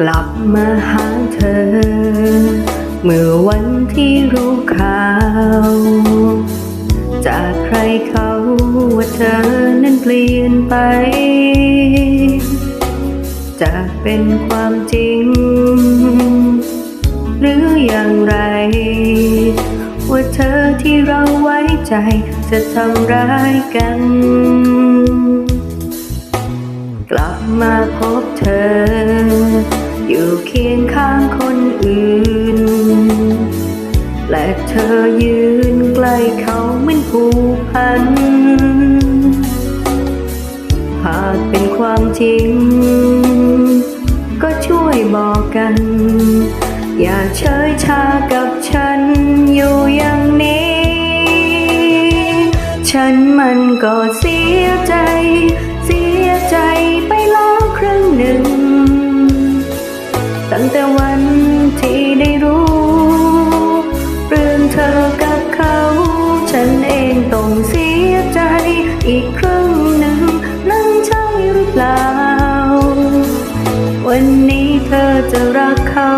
กลับมาหาเธอ เมื่อวันที่รู้ข่าว จากใครเขาว่าเธอนั้นเปลี่ยนไป จะเป็นความจริง หรืออย่างไร ว่าเธอที่เราไว้ใจจะทำร้ายกันกลับมาพบเธอ อยู่เคียงข้างคนอื่น และเธอยืนใกล้เขาเหมือนผูกพัน หากเป็นความจริง ก็ช่วยบอกกัน อย่าเฉยชากับฉันอยู่อย่างนี้ ฉันมันก็เสียใจ เธอจะรักเขา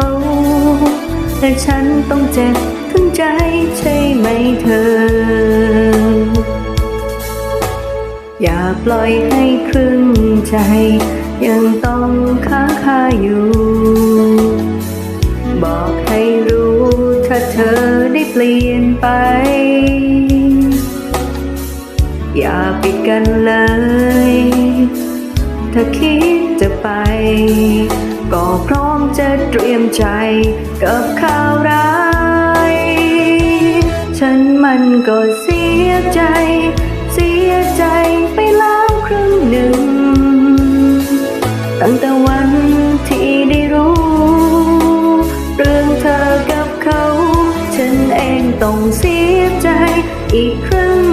แต่ฉันต้องเจ็บทั้งใจใช่ไหมเธอ อย่าปล่อยให้ครึ่งใจ ยังต้องค้างคาอยู่ บอกให้รู้ถ้าเธอได้เปลี่ยนไป อย่าปิดกันเลย ถ้าคิดจะไป ก็พร้อมจะเตรียมใจกับข่าวร้าย ฉันมันก็เสียใจ เสียใจไปแล้วครึ่งหนึ่ง ตั้งแต่วันที่ได้รู้ เรื่องเธอกับเขา ฉันเองต้องเสียใจอีกครั้ง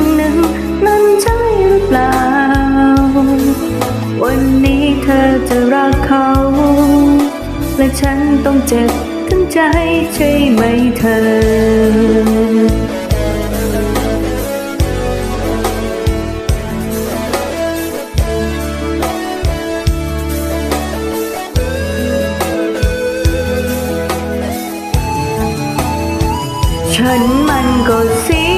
ต้องเจ็บทั้งใจใช่ไหมเธอฉันมันก็เสีย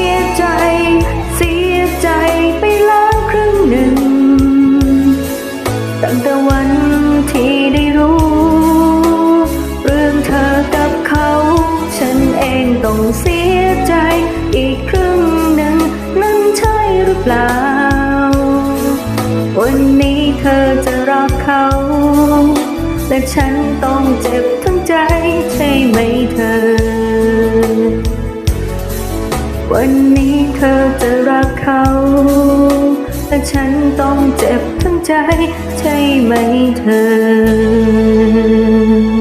ปล่า วันนี้เธอจะรักเขา และฉันต้องเจ็บทั้งใจใช่ไหมเธอ วันนี้เธอจะรักเขา และฉันต้องเจ็บทั้งใจใช่ไหมเธอ